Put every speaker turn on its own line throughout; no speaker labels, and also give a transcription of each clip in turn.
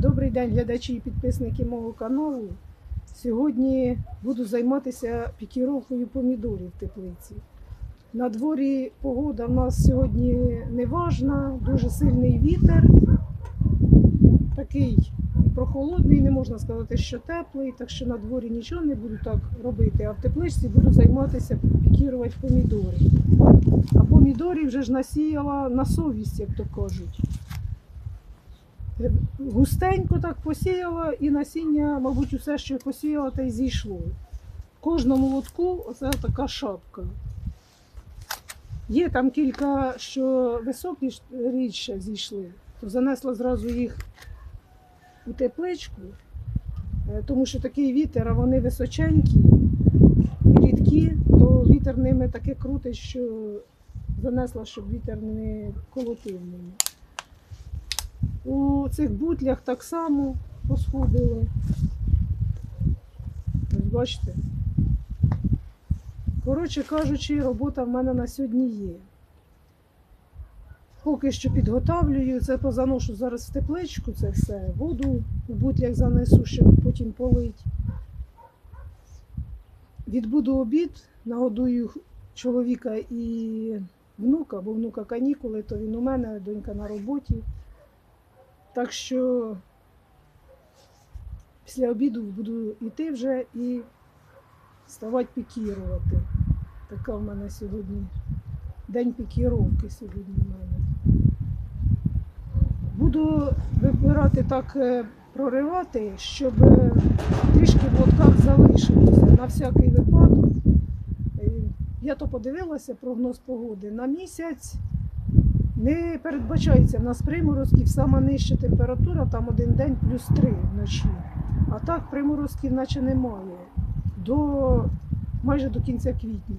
Добрий день, глядачі і підписники мого каналу. Сьогодні буду займатися пікіровкою помідорів в теплиці. На дворі погода в нас сьогодні неважна, дуже сильний вітер. Такий прохолодний, не можна сказати, що теплий, так що на дворі нічого не буду так робити, а в тепличці буду займатися пікірувати помідори. А помідорів вже ж насіяла на совість, як то кажуть. Густенько так посіяла і насіння, мабуть, усе, що посіяла, те й зійшло. В кожному лотку оце така шапка. Є там кілька, що високі рідше зійшли, то занесла зразу їх у тепличку, е, тому що такий вітер, а вони височенькі рідкі, то вітер ними таке крутить, що занесла, щоб вітер не колотив ними. У цих бутлях так само посходили. Ось бачите. Коротше кажучи, робота в мене на сьогодні є. Поки що підготавлюю, це позаношу зараз в тепличку, це все. Воду в бутлях занесу, щоб потім полить. Відбуду обід, нагодую чоловіка і внука, бо внука канікули, то він у мене, донька на роботі. Так що після обіду буду йти вже і ставати пікірувати. Така в мене сьогодні день пікіровки сьогодні в мене. Буду вибирати так, е, проривати, щоб е, трішки в лотках залишилося на всякий випадок. Е, Я то подивилася прогноз погоди на місяць. Не передбачається в нас приморозків, сама нижча температура, там один день плюс 3 вночі. А так приморозків наче немає. До, майже до кінця квітня.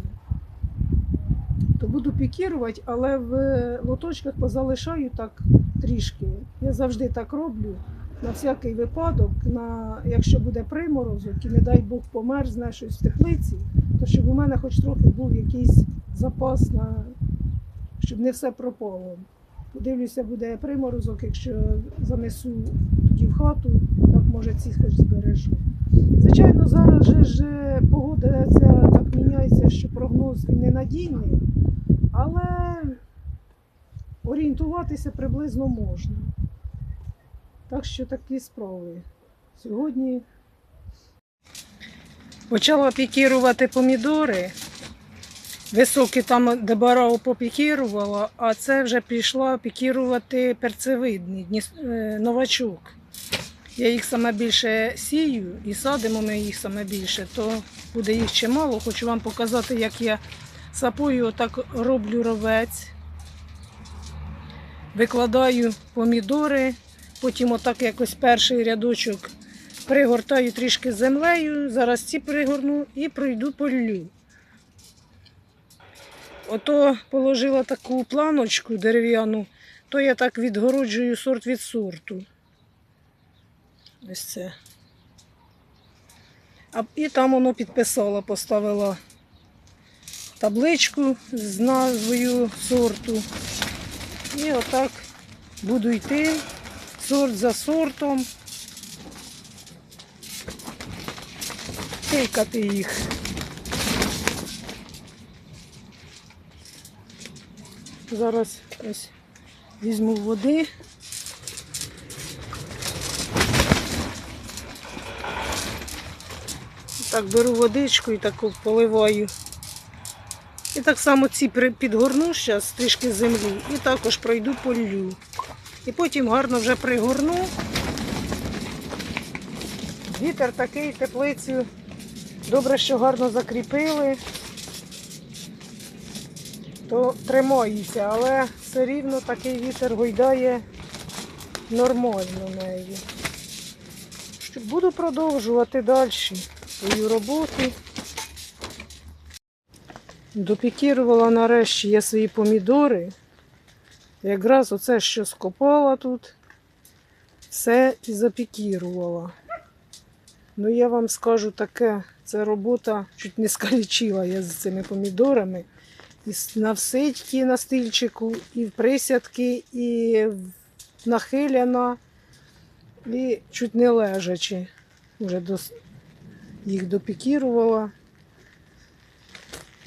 То буду пікірувати, але в лоточках позалишаю так трішки. Я завжди так роблю. На всякий випадок, на, якщо буде приморозок і не дай Бог померзне щось в теплиці, то щоб у мене хоч трохи був якийсь запас на щоб не все пропало. Подивлюся, буде приморозок, якщо занесу тоді в хату, так може ці хоч збережу. Звичайно, зараз же ж е, погода ця так міняється, що прогноз ненадійний, але орієнтуватися приблизно можна. Так що такі справи. Сьогодні почала пікірувати помідори. Високі там де барау попікірувала, а це вже пішла пікірувати перцевидний е, новачок. Я їх саме більше сію і садимо ми їх саме більше, то буде їх чимало. Хочу вам показати, як я сапою отак роблю ровець. Викладаю помідори, потім отак якось перший рядочок пригортаю трішки землею. Зараз ці пригорну і пройду полю. Ото положила таку планочку дерев'яну, то я так відгороджую сорт від сорту. Ось це. А, і там воно підписала, поставила табличку з назвою сорту. І отак буду йти сорт за сортом. Тикати їх. Зараз ось візьму води. Так, беру водичку і так поливаю. І так само ці підгорну зараз трішки землі і також пройду полю. І потім гарно вже пригорну. Вітер такий, теплицю. Добре, що гарно закріпили то тримаюся, але все рівно такий вітер гойдає нормально. Що Буду продовжувати далі свою роботу. Допікірувала нарешті я свої помідори. Якраз оце, що скопала тут, все і запікірувала. Ну, я вам скажу таке, це робота чуть не скалічила я з цими помідорами. І с- на стильчику, і в присядки, і нахиляна. І чуть не лежачи, вже дос... їх допікірувала.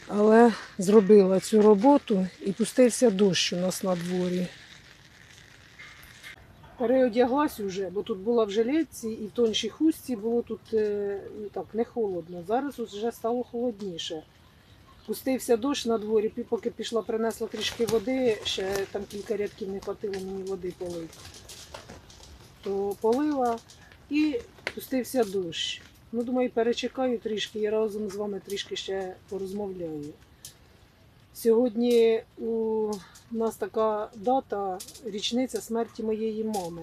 Але зробила цю роботу і пустився дощ у нас на дворі. Переодяглась уже, бо тут була в жилетці і в тоншій хустці було тут е, ну, так, не холодно. Зараз вже стало холодніше. Пустився дощ на дворі, поки пішла, принесла трішки води, ще там кілька рядків не хватило мені води полити. То полила і пустився дощ. Ну, думаю, перечекаю трішки і разом з вами трішки ще порозмовляю. Сьогодні у нас така дата річниця смерті моєї мами.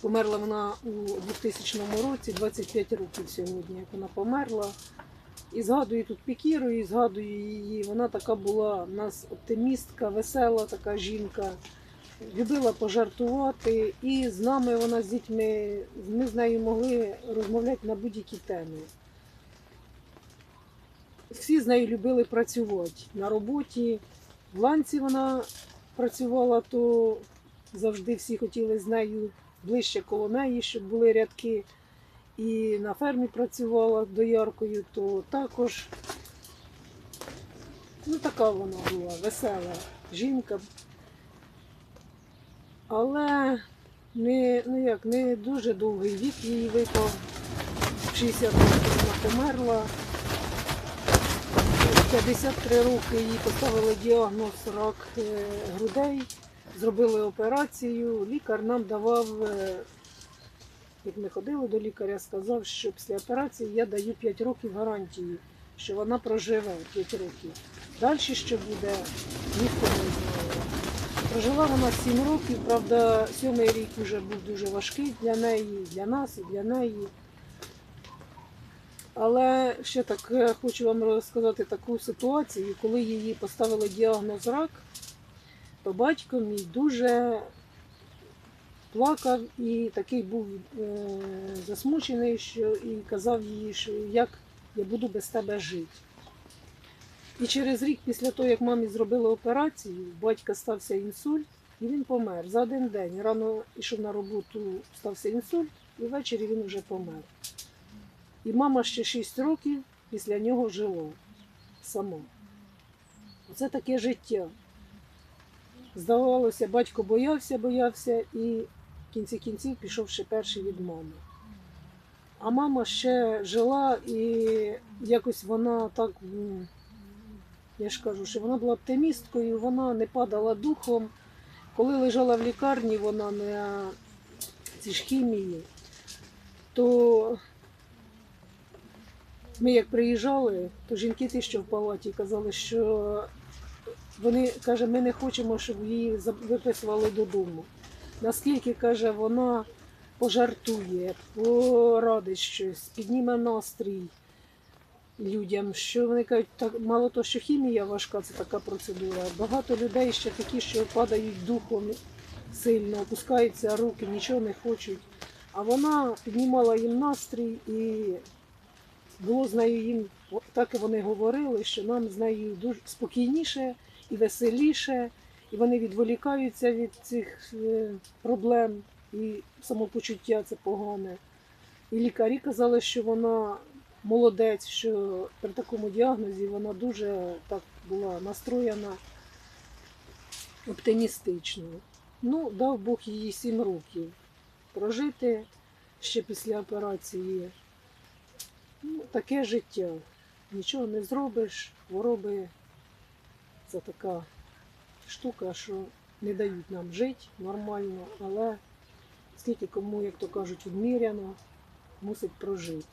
Померла вона у 2000 році, 25 років сьогодні, як вона померла. І згадую тут Пікіру, і згадую її. Вона така була в нас оптимістка, весела така жінка. Любила пожартувати, і з нами вона з дітьми, ми з нею могли розмовляти на будь-які теми. Всі з нею любили працювати на роботі. В ланці вона працювала, то завжди всі хотіли з нею ближче коло неї, щоб були рядки. І на фермі працювала дояркою, то також ну, така вона була весела жінка. Але не, ну як, не дуже довгий вік їй випав. В 60 років вона померла. 53 роки їй поставили діагноз рак е, грудей, зробили операцію. Лікар нам давав, е, як ми ходили до лікаря, сказав, що після операції я даю 5 років гарантії, що вона проживе 5 років. Далі що буде, ніхто не знає. Прожила вона 7 років, правда, сьомий рік вже був дуже важкий для неї, для нас і для неї. Але ще так е, хочу вам розказати таку ситуацію, коли її поставили діагноз рак, то батько мій дуже плакав і такий був е, засмучений, що і казав їй, що як я буду без тебе жити. І через рік після того, як мамі зробили операцію, батька стався інсульт, і він помер за один день. Рано йшов на роботу, стався інсульт, і ввечері він вже помер. І мама ще 6 років після нього жила сама. Оце таке життя. Здавалося, батько боявся, боявся і кінці кінців пішов ще перший від мами. А мама ще жила і якось вона так, я ж кажу, що вона була оптимісткою, вона не падала духом. Коли лежала в лікарні, вона на цій ж хімії, то ми як приїжджали, то жінки ті, що в палаті, казали, що вони каже, ми не хочемо, щоб її виписували додому. Наскільки каже, вона пожартує, порадить щось, підніме настрій людям. Що вони кажуть, так мало того, що хімія важка, це така процедура. Багато людей ще такі, що падають духом сильно, опускаються руки, нічого не хочуть. А вона піднімала їм настрій і було з нею їм, так і вони говорили, що нам з нею дуже спокійніше і веселіше, і вони відволікаються від цих е, проблем і самопочуття це погане. І лікарі казали, що вона молодець, що при такому діагнозі вона дуже так була настроєна оптимістично. Ну, дав Бог їй сім років прожити ще після операції. Ну, таке життя. Нічого не зробиш, хвороби це така штука, що не дають нам жити нормально, але скільки кому, як то кажуть, відміряно, мусить прожити.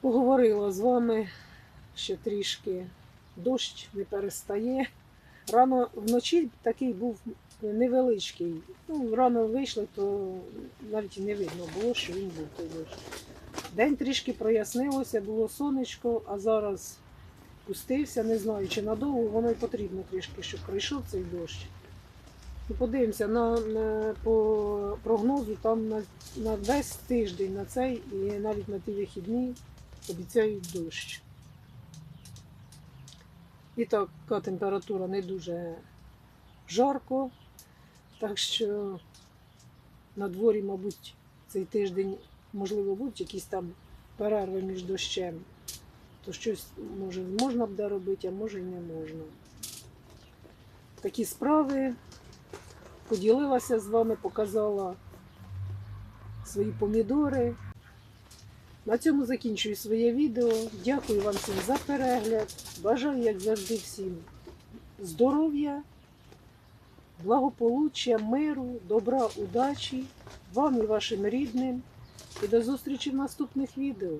Поговорила з вами ще трішки. Дощ не перестає. Рано вночі такий був невеличкий. Ну, рано вийшли, то навіть не видно було, що він був той дощ. День трішки прояснилося, було сонечко, а зараз пустився, не знаю, чи надовго воно й потрібно трішки, щоб пройшов цей дощ. Ну, подивимося, на, на, по прогнозу там на, на весь тиждень на цей і навіть на ті вихідні обіцяють дощ. І така температура не дуже жарко, так що на дворі, мабуть, цей тиждень, можливо, будуть якісь там перерви між дощем, то щось може можна буде робити, а може й не можна. Такі справи поділилася з вами, показала свої помідори. На цьому закінчую своє відео. Дякую вам всім за перегляд. Бажаю, як завжди, всім здоров'я, благополуччя, миру, добра, удачі вам і вашим рідним. І до зустрічі в наступних відео.